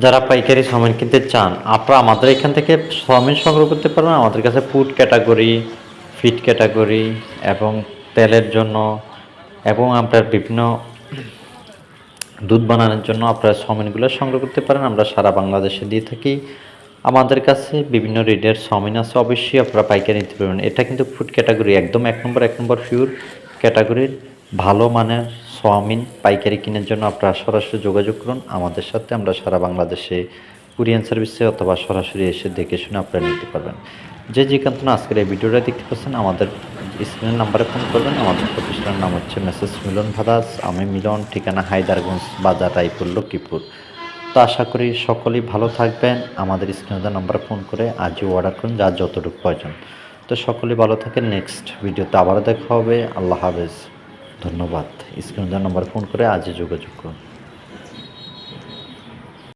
যারা পাইকারি চাউমিন কিনতে চান, আপনারা আমাদের এখান থেকে চাউমিন সংগ্রহ করতে পারবেন। আমাদের কাছে ফুড ক্যাটাগরি ফিট ক্যাটাগরি এবং তেলের জন্য এবং আপনার বিভিন্ন দুধ বানানোর জন্য আপনারা চাউমিনগুলো সংগ্রহ করতে পারেন। আমরা সারা বাংলাদেশে দিয়ে থাকি। আমাদের কাছে বিভিন্ন রেটের চাউমিন আছে, অবশ্যই আপনারা পাইকারি নিতে পারবেন। এটা কিন্তু ফুড ক্যাটাগরি একদম এক নম্বর এক নম্বর পিওর ক্যাটাগরির ভালো মানের চাউমিন পাইকারি কেনার জন্য আপনারা সরাসরি যোগাযোগ করুন। আমাদের সাথে আমরা সারা বাংলাদেশে কুরিয়ান সার্ভিসে অথবা সরাসরি এসে দেখে শুনে আপনারা নিতে পারবেন। যে যেখান থেকে আজকের এই ভিডিওটা দেখতে পাচ্ছেন, আমাদের স্ক্রিনের নাম্বারে ফোন করবেন। আমাদের প্রতিষ্ঠানের নাম হচ্ছে মেসেজ মিলন ভাদাস। আমি মিলন, ঠিকানা হায়দারগঞ্জ, বাজার রায়পুর, লক্ষ্মীপুর। তো আশা করি সকলেই ভালো থাকবেন। আমাদের স্ক্রিনের নাম্বারে ফোন করে আজই অর্ডার করুন, যার যতটুকু প্রয়োজন। তো সকলেই ভালো থাকেন। নেক্সট ভিডিওতে আবারও দেখা হবে। আল্লাহ হাফেজ। ধন্যবাদ। স্ক্রিনের নাম্বারে ফোন করে আজই যোগাযোগ করুন।